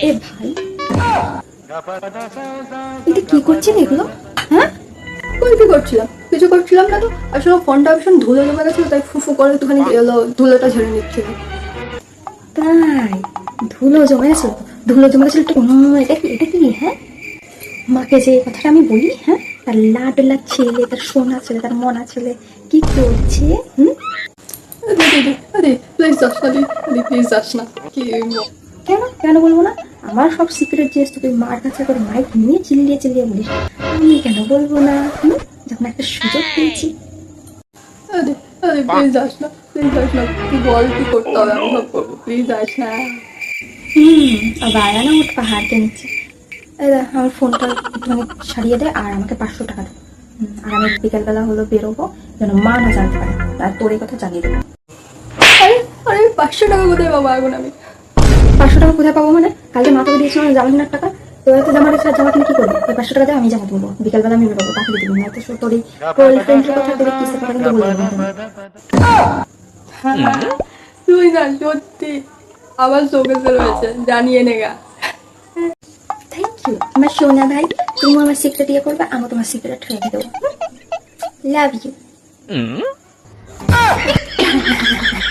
এ ভাই। এটা কি করছেন এগুলো? হ্যাঁ? ওই কি করছিলাম কিছু করছিলাম না তো। আসলে ফোনটা ভীষণ ধুলো জমে গেছিল তাই ফুফু করে একটুখানি এলো ধুলোটা ঝেড়ে নিচ্ছিলাম তাই ধুলো জমে গেছিল ধুলো জমে গেছিল একটু এটা কি এটা কি হ্যাঁ? মাকে যে কথাটা আমি বলি হ্যাঁ? তার লাডলা ছেলে তার সোনা ছেলে তার মনা ছেলে কি করছে হুম? আরে প্লিজ যাস না দিদি প্লিজ যাস না কি কেন? কেন বলব না? আমার সব সিক্রেট জিনিস তুই মার কাছে করে মাইক নিয়ে চিল্লিয়ে চিল্লিয়ে বলিস আমি কেন বলব না? যখন একটা সুযোগ পেয়েছি। আরে আরে প্লিজ যাস না প্লিজ যাস না তুই বল কি করতে হবে? আমি সব করব। প্লিজ যাস না হুম আবার আয়না উঠ পাহাড়কে নিচ্ছে আমার ফোনটা একটুখানি ছাড়িয়ে দে আর আমাকে পাঁচশো টাকা দে। হুম, আর আমি বিকালবেলা হলো বেরোবো যেন মা না জানতে পারে। আর তোর এই কথা জানিয়ে দেবো। পাঁচশো টাকা কোথায় পাবো এখন আমি? পাঁচশো টাকা কোথায় পাবো মানে? কালকে মা তোকে দিয়েছিল না জামা কেনার টাকা। তো এত জামা রেখে জামা কিনে কি করব? পাঁচশো টাকা আমি জামা কিনবো। বিকালবেলা আমি বেরোবো তাহলে দিবি না তো তোর এই গার্লফ্রেন্ডের কথা তোর কিসে কথা কিন্তু বলে তুই না সত্যি আবার শোকেসে রয়েছে জানিয়ে নেগা থ্যাংক ইউ আমার সোনা ভাই তুমি আমার সিক্রেট ইয়ে করবে আমি তোমার সিক্রেট রেখে দেবো। Love you